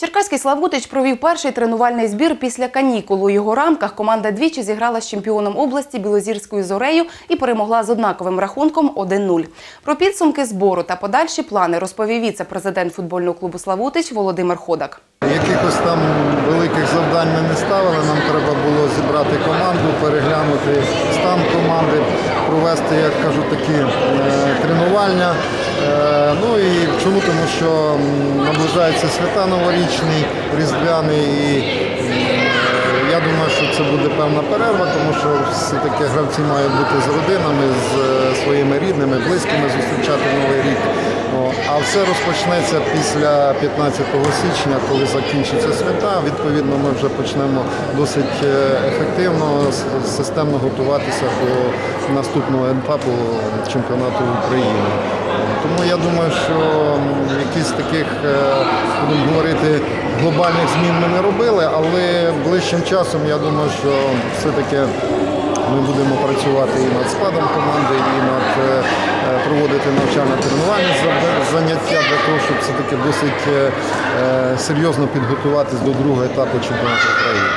Черкаський Славутич провів перший тренувальний збір після канікул. У його рамках команда двічі зіграла з чемпіоном області Білозірською зорею і перемогла з однаковим рахунком 1-0. Про підсумки збору та подальші плани розповів віце-президент футбольного клубу Славутич Володимир Ходак. Якихось там великих завдань ми не ставили. Нам треба було зібрати команду, переглянути стан команди, провести, як кажу, такі е, тренувальня. Е, ну і чому? Тому що наближаються свята новорічний, різдвяний і е, я думаю, що це буде певна перерва, тому що все-таки гравці мають бути з родинами, з е, своїми рідними, близькими зустрічати новий рік. А все розпочнеться після 15 січня, коли закінчаться свята. Відповідно, ми вже почнемо досить е, ефективно, системно готуватися до наступного етапу чемпіонату України. Тому я думаю, що м, якісь таких, е, будемо говорити, глобальних змін ми не робили, але ближчим часом я думаю, що все-таки ми будемо працювати і над складом команди, і над е, е, проводити навчально-тренувальні за- заняття для того, щоб все-таки досить серйозно підготуватись до другого етапу чемпіонату України.